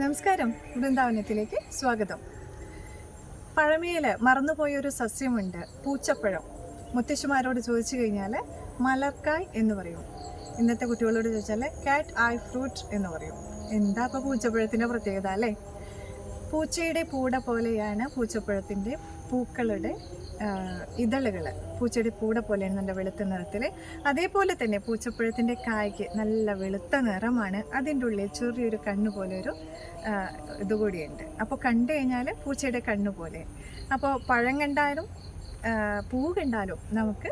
നമസ്കാരം. വൃന്ദാവനത്തിലേക്ക് സ്വാഗതം. പഴമയിൽ മറന്നുപോയൊരു സസ്യമുണ്ട് പൂച്ചപ്പഴം. മുത്തശ്ശിമാരോട് ചോദിച്ചു കഴിഞ്ഞാൽ മലർക്കായ് എന്ന് പറയും. ഇന്നത്തെ കുട്ടികളോട് ചോദിച്ചാൽ കാറ്റ് ഐ ഫ്രൂട്ട് എന്ന് പറയും. എന്താ ഇപ്പോൾ പൂച്ചപ്പഴത്തിന്റെ പ്രത്യേകത അല്ലേ? പൂച്ചയുടെ പൂട പോലെയാണ് പൂച്ചപ്പഴത്തിന്റെ പൂക്കളുടെ ഇതളുകൾ. പൂച്ചയുടെ പൂട പോലെയാണ് നല്ല വെളുത്ത നിറത്തിൽ അതേപോലെ തന്നെ പൂച്ചപ്പഴത്തിന്റെ കായ്ക്ക് നല്ല വെളുത്ത നിറമാണ്. അതിന്റെ ഉള്ളിൽ ചെറിയൊരു കണ്ണ് പോലെ ഒരു ഇതുകൂടിയുണ്ട് അപ്പോൾ കണ്ടു കഴിഞ്ഞാൽ പൂച്ചയുടെ കണ്ണ് പോലെ. അപ്പോൾ പഴം കണ്ടാലും പൂ കണ്ടാലും നമുക്ക്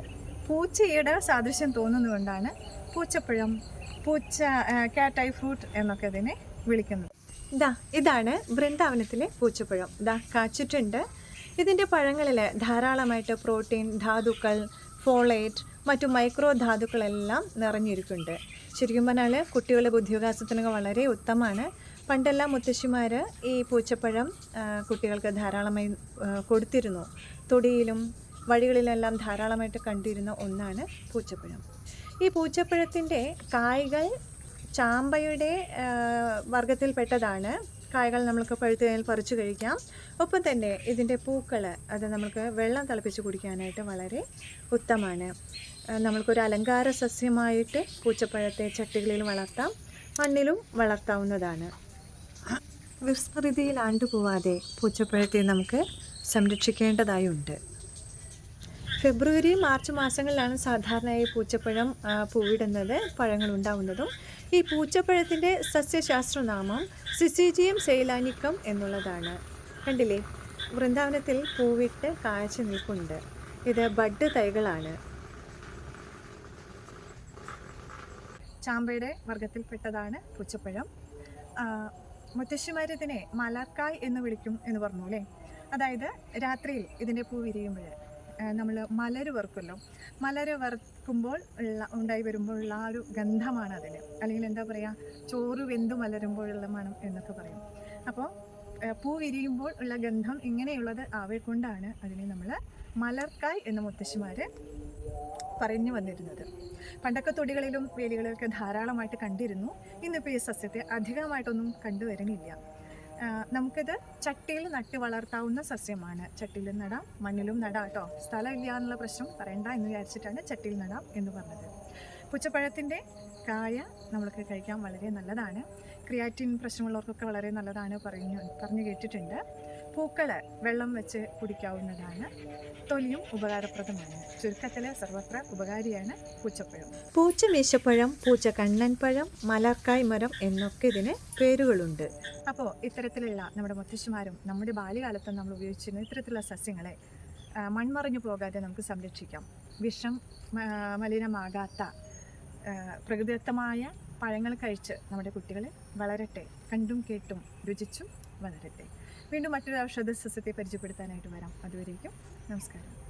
പൂച്ചയുടെ സാദൃശ്യം തോന്നുന്നതുകൊണ്ടാണ് പൂച്ചപ്പഴം പൂച്ച കാറ്റായി ഫ്രൂട്ട് എന്നൊക്കെ അതിനെ വിളിക്കുന്നത്. ഇതാ ഇതാണ് വൃന്ദാവനത്തിലെ പൂച്ചപ്പഴം. ഇതാ കാച്ചിട്ടുണ്ട്. ഇതിന്റെ പഴങ്ങളിൽ ധാരാളമായിട്ട് പ്രോട്ടീൻ ധാതുക്കൾ ഫോളേറ്റ് മറ്റു മൈക്രോ ധാതുക്കളെല്ലാം നിറഞ്ഞിരിക്കുന്നുണ്ട്. ശരിക്കും പറഞ്ഞാൽ കുട്ടികളുടെ ബുദ്ധിവികാസത്തിനൊക്കെ വളരെ ഉത്തമമാണ്. പണ്ടെല്ലാം മുത്തശ്ശിമാർ ഈ പൂച്ചപ്പഴം കുട്ടികൾക്ക് ധാരാളമായി കൊടുത്തിരുന്നു. തൊടിയിലും വഴികളിലെല്ലാം ധാരാളമായിട്ട് കണ്ടിരുന്ന ഒന്നാണ് പൂച്ചപ്പഴം. ഈ പൂച്ചപ്പഴത്തിന്റെ കായ്കൾ ചാമ്പയുടെ വർഗത്തിൽപ്പെട്ടതാണ് കായകൾ നമുക്ക് പഴുത്തു കഴിഞ്ഞാൽ പറിച്ചു കഴിക്കാം. ഒപ്പം തന്നെ ഇതിന്റെ പൂക്കൾ അത് നമുക്ക് വെള്ളം തിളപ്പിച്ച് കുടിക്കാനായിട്ട് വളരെ ഉത്തമമാണ്. നമ്മൾക്കൊരു അലങ്കാര സസ്യമായിട്ട് പൂച്ചപ്പഴത്തെ ചട്ടികളിൽ വളർത്താം. മണ്ണിലും വളർത്താവുന്നതാണ്. വിസ്മൃതിയിൽ ആണ്ടുപോവാതെ പൂച്ചപ്പഴത്തെ നമുക്ക് സംരക്ഷിക്കേണ്ടതായുണ്ട്. ഫെബ്രുവരി മാർച്ച് മാസങ്ങളിലാണ് സാധാരണയായി പൂച്ചപ്പഴം പൂവിടുന്നത് പഴങ്ങൾ ഉണ്ടാവുന്നതും. ഈ പൂച്ചപ്പഴത്തിന്റെ സസ്യശാസ്ത്രനാമം സിസിജിയം സെയിലാനിക്കം എന്നുള്ളതാണ്. കണ്ടില്ലേ? വൃന്ദാവനത്തിൽ പൂവിട്ട് കാഴ്ച നിൽപ്പുണ്ട്. ഇത് ബഡ് തൈകളാണ്. ചാമ്പയുടെ വർഗത്തിൽപ്പെട്ടതാണ് പൂച്ചപ്പഴം. മുത്തശ്ശിമാരിതിനെ മലർക്കായ് എന്ന് വിളിക്കും എന്ന് പറഞ്ഞു അല്ലേ അതായത് രാത്രിയിൽ ഇതിന്റെ പൂ വിരിയുമ്പോൾ. നമ്മൾ മലര് വറുക്കുമല്ലോ. മലര് വറുക്കുമ്പോൾ ഉള്ള ഉണ്ടായി വരുമ്പോൾ ഉള്ള ആ ഒരു ഗന്ധമാണ് അതിന്. അല്ലെങ്കിൽ എന്താ പറയുക ചോറ് വെന്ത് മലരുമ്പോഴുള്ള മണം എന്നൊക്കെ പറയും. അപ്പോൾ പൂ വിരിയുമ്പോൾ ഉള്ള ഗന്ധം ഇങ്ങനെയുള്ളത് ആവേക്കൊണ്ടാണ് അതിനെ നമ്മൾ മലർക്കായ് എന്ന് മുത്തശ്ശിമാർ പറഞ്ഞു വന്നിരുന്നത്. പണ്ടൊക്കെ തൊടികളിലും വേലികളിലൊക്കെ ധാരാളമായിട്ട് കണ്ടിരുന്നു. ഇന്നിപ്പോൾ ഈ സസ്യത്തെ അധികമായിട്ടൊന്നും കണ്ടുവരുന്നില്ല. നമുക്കിത് ചട്ടിയിൽ നട്ടി വളർത്താവുന്ന സസ്യമാണ്. ചട്ടിയിൽ നടാം മണ്ണിലും നടാം കേട്ടോ. ഇല്ല എന്നുള്ള പ്രശ്നം പറയണ്ട എന്ന് വിചാരിച്ചിട്ടാണ് ചട്ടിയിൽ നടാം എന്ന് പറഞ്ഞത്. പുച്ചപ്പഴത്തിന്റെ കായ നമ്മൾക്ക് കഴിക്കാൻ വളരെ നല്ലതാണ്. ക്രിയാറ്റിൻ പ്രശ്നമുള്ളവർക്കൊക്കെ വളരെ നല്ലതാണ് പറഞ്ഞു പറഞ്ഞു കേട്ടിട്ടുണ്ട്. പൂക്കൾ വെള്ളം വെച്ച് കുടിക്കാവുന്നതാണ്. തൊലിയും ഉപകാരപ്രദമാണ്. ചുരുക്കത്തിൽ സർവത്ര ഉപകാരിയാണ് പൂച്ചപ്പഴം. പൂച്ച മീശപ്പഴം പൂച്ച കണ്ണൻപഴം മലർക്കായ് മരം എന്നൊക്കെ ഇതിന് പേരുകളുണ്ട്. അപ്പോൾ ഇത്തരത്തിലുള്ള നമ്മുടെ മുത്തശ്ശിമാരും നമ്മുടെ ബാല്യകാലത്തും നമ്മൾ ഉപയോഗിച്ചിരുന്ന ഇത്തരത്തിലുള്ള സസ്യങ്ങളെ മൺമറിഞ്ഞു പോകാതെ നമുക്ക് സംരക്ഷിക്കാം. വിഷം മലിനമാകാത്ത പ്രകൃതിദത്തമായ പഴങ്ങൾ കഴിച്ച് നമ്മുടെ കുട്ടികൾ വളരട്ടെ കണ്ടും കേട്ടും രുചിച്ചും വളരട്ടെ. വീണ്ടും മറ്റൊരു ഔഷധ സസ്യത്തെ പരിചയപ്പെടുത്താനായിട്ട് വരാം. അതുവരേക്കും നമസ്കാരം.